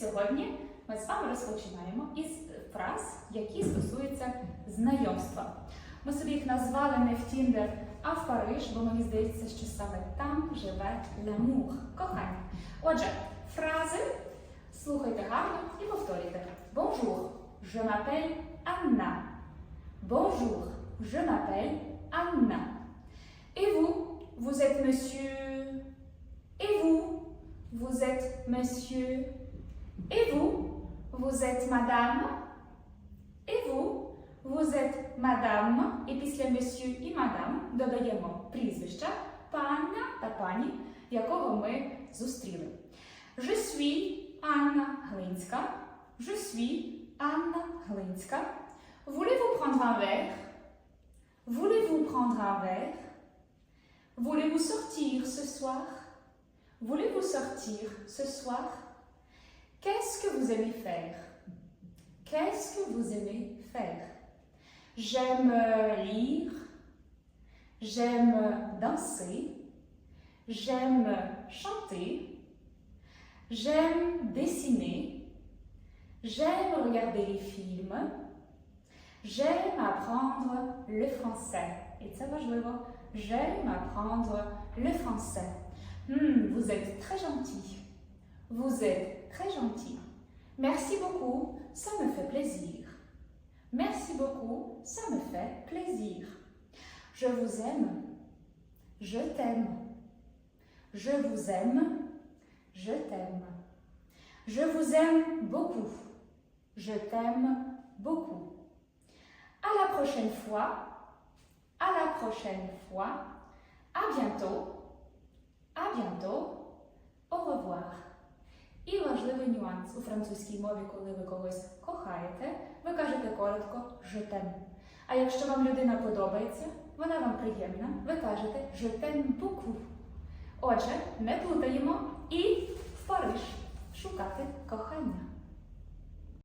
Сьогодні ми з вами розпочинаємо із фраз, які стосуються знайомства. Ми собі їх назвали не в Тіндер, а в Париж, бо мені здається, що саме там живе l'amour, кохання. Отже, фрази слухайте гарно і повторюйте. Bonjour, je m'appelle Anna. Bonjour, je m'appelle Anna. Et vous, vous êtes monsieur. Et vous, vous êtes monsieur. Et vous, vous êtes madame. Et vous, vous êtes madame. І після monsieur і madame додаємо прізвища паня та пані, якого ми зустріли. Je suis Анна Глинська. Je suis Анна Глинська. Voulez-vous prendre un verre? Voulez-vous prendre un verre? Voulez-vous sortir ce soir? Voulez-vous sortir ce soir? aimez faire? Qu'est-ce que vous aimez faire? J'aime euh, lire, j'aime euh, danser, j'aime euh, chanter, j'aime dessiner, j'aime regarder les films, j'aime apprendre le français. Et ça va, je vais voir. J'aime apprendre le français. Hmm, vous êtes très gentil. Vous êtes très gentil. Merci beaucoup, ça me fait plaisir. Merci beaucoup, ça me fait plaisir. Je vous aime. Je t'aime. Je vous aime. Je t'aime. Je vous aime beaucoup. Je t'aime beaucoup. À la prochaine fois. À la prochaine fois. À bientôt. À bientôt. Au revoir. Важливий нюанс у французькій мові, коли ви когось кохаєте, ви кажете коротко «жетем». А якщо вам людина подобається, вона вам приємна, ви кажете «жетем букву». beaucoup». Отже, не плутаємо і